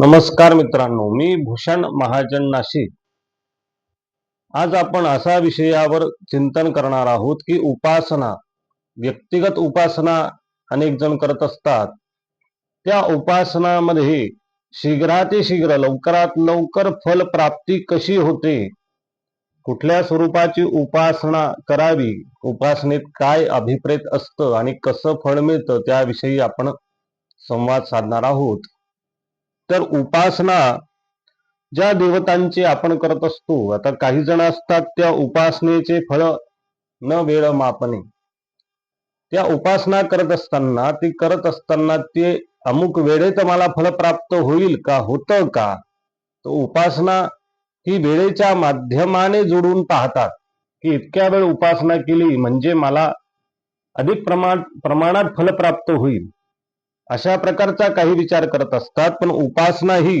नमस्कार मित्रांनो मी भूषण महाजन नाशिक. आज आपण असा विषयावर चिंतन करणार आहोत की उपासना व्यक्तिगत उपासना अनेक जण करत असतात. त्या उपासनामध्ये शीघ्रातिशीघ्र लवकरात लवकर फल प्राप्ती कशी होते? कुठल्या स्वरूपाची उपासना करावी? उपासनेत काय अभिप्रेत असतं आणि कसं फळ मिळतं? त्याविषयी आपण संवाद साधणार आहोत. तर उपासना ज्या देवतांची आपण करत असतो आता काही जण असतात त्या उपासनेचे फळ न वेळ मापणे. त्या उपासना करत असताना ती करत असताना ते अमुक वेळेत मला फल प्राप्त होईल का होतं का? तो उपासना ही वेळेच्या माध्यमाने जोडून पाहतात. की इतक्या वेळ उपासना केली म्हणजे मला अधिक प्रमाण प्रमाणात फल प्राप्त होईल. अशा प्रकारचा काही विचार करत असतात पण उपासना ही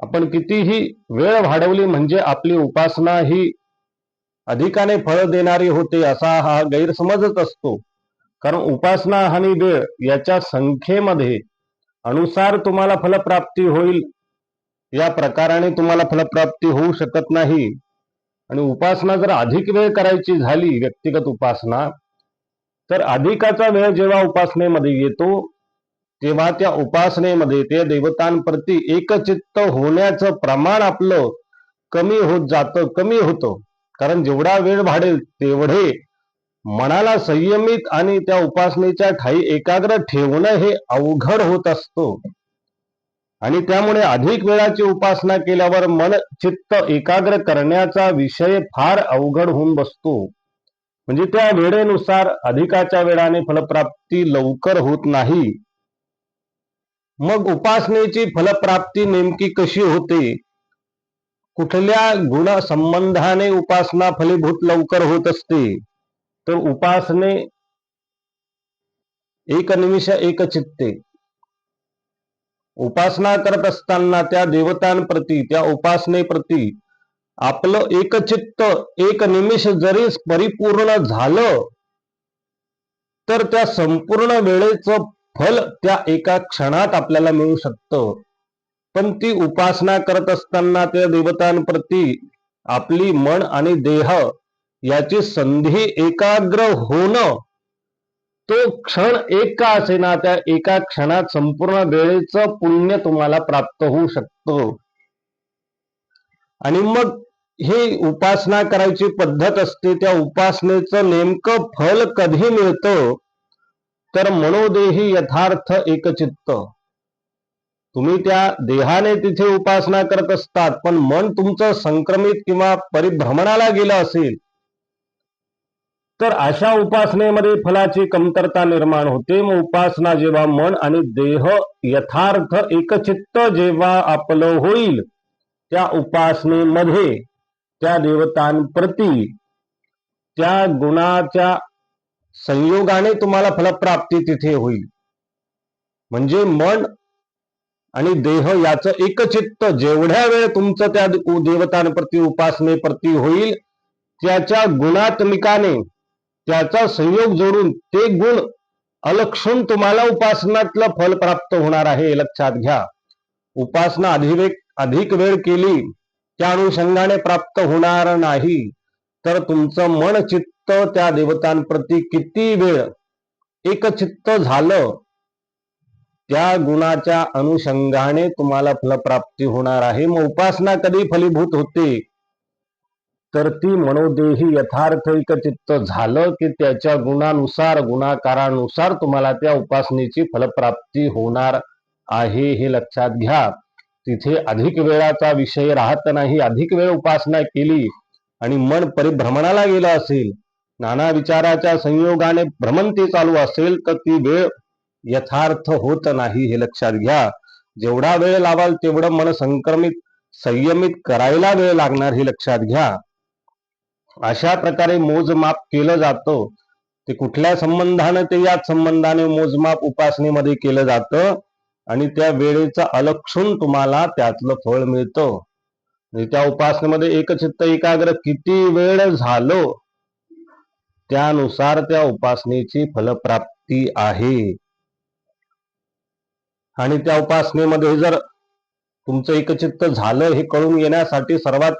आपण कितीही वेळ वाढवली म्हणजे आपली उपासना ही अधिकाने फळ देणारी होते असा हा गैरसमजच असतो. कारण उपासना आणि वेळ याच्या संख्येमध्ये अनुसार तुम्हाला फलप्राप्ती होईल. या प्रकाराने तुम्हाला फलप्राप्ती होऊ शकत नाही. आणि उपासना जर अधिक वेळ करायची झाली व्यक्तिगत उपासना तर अधिकाचा वेळ जेव्हा उपासनेमध्ये येतो तेव्हा त्या उपासनेमध्ये त्या देवतांप्रती एकचित्त होण्याचं प्रमाण आपलं कमी होत जातं कमी होतं. कारण जेवढा वेळ वाढेल तेवढे मनाला संयमित आणि त्या उपासनेच्या ठाई एकाग्र ठेवणं हे अवघड होत असतो. आणि त्यामुळे अधिक वेळाची उपासना केल्यावर मन चित्त एकाग्र करण्याचा विषय फार अवघड होऊन बसतो. म्हणजे त्या वेळेनुसार अधिकाच्या वेळाने फलप्राप्ती लवकर होत नाही. मग उपासनेची फलप्राप्ती नेमकी कशी होते? कुठल्या गुण संबंधाने उपासना फलीभूत लवकर होत असते? तर उपासने एक निमिष एक चित्ते. उपासना करत असताना त्या देवतांप्रती त्या उपासनेप्रती आपलं एकचित्त एक निमिष जरी परिपूर्ण झालं तर त्या संपूर्ण वेळेचं फल त्या एका क्षणात आपल्याला मिळू शकतं. पण ती उपासना करत असताना त्या देवतांप्रती आपली मन आणि देह याची संधी एकाग्र होणं तो क्षण एक का असेना त्या एका क्षणात संपूर्ण वेळेचं पुण्य तुम्हाला प्राप्त होऊ शकतं. आणि मग ही उपासना करायची पद्धत असते त्या उपासनेचं नेमकं फल कधी मिळतं? तर मनोदेही यथार्थ एकचित्त. तुम्ही त्या देहाने तिथे उपासना करत असतात पण मन तुमचं संक्रमित किंवा परिभ्रमणाला गेलं असेल तर अशा उपासनेमध्ये फलाची कमतरता निर्माण होते. मग उपासना जेव्हा मन आणि देह यथार्थ एकचित्त जेव्हा आपलं होईल त्या उपासनेमध्ये त्या देवतांप्रती त्या गुणाच्या संयोगाने तुम्हाला फलप्राप्ती तिथे होईल. म्हणजे मन आणि देह याचं एकचित्त जेवढ्या वेळ तुमचं त्या देवतांप्रती उपासनेप्रती होईल त्याच्या गुणात्मिकाने त्याचा संयोग जोडून ते गुण अलक्षून तुम्हाला उपासनातलं फल प्राप्त होणार आहे लक्षात घ्या. उपासना अधिवेक अधिक वेळ केली त्या अनुषंगाने प्राप्त होणार नाही. तर तुमचं मन चित्त त्या देवतांप्रती किती वेळ एकचित्त झालं त्या गुणाच्या अनुषंगाने तुम्हाला फलप्राप्ती होणार आहे. मग उपासना कधी फलीभूत होते? तर ती मनोदेही यथार्थ एकचित्त झालं की त्याच्या गुणानुसार गुणाकारानुसार तुम्हाला त्या उपासनेची फलप्राप्ती होणार आहे हे लक्षात घ्या. तिथे अधिक वेळाचा विषय राहत नाही. अधिक वेळ उपासना केली आणि मन परिभ्रमणाला गेलं असेल नाना विचाराच्या संयोगाने भ्रमंती चालू असेल तर ती वेळ यथार्थ होत नाही हे लक्षात घ्या. जेवढा वेळ लावाल तेवढं मन संक्रमित संयमित करायला वेळ लागणार हे लक्षात घ्या. अशा प्रकारे मोजमाप केलं जातं. ते कुठल्या संबंधाने ते याच संबंधाने मोजमाप उपासनेमध्ये केलं जातं. आणि त्या वेळेचा अलक्षून तुम्हाला त्यातलं फळ मिळतं. म्हणजे त्या उपासनेमध्ये एकचित्त एकाग्र किती वेळ झालो त्यानुसार त्या उपासनेची फलप्राप्ती आहे. आणि त्या उपासनेमध्ये जर तुमचं एकचित्त झालं हे कळून येण्यासाठी सर्वात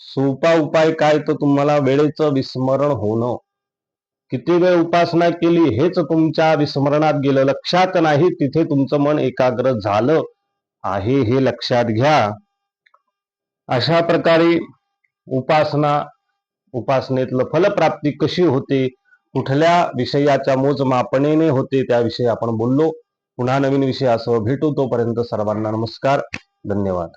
सोपा उपाय काय तर तुम्हाला वेळेचं विस्मरण होणं. किती वेळ उपासना केली हेच तुमच्या विस्मरणात गेलं. लक्षात नाही तिथे तुमचं मन एकाग्र झालं आहे हे लक्षात घ्या. अशा प्रकारे उपासना उपासनेतलं फलप्राप्ती कशी होते कुठल्या विषयाच्या मोजमापणेने होते त्याविषयी आपण बोललो. पुन्हा नवीन विषयासह भेटू तोपर्यंत सर्वांना नमस्कार धन्यवाद.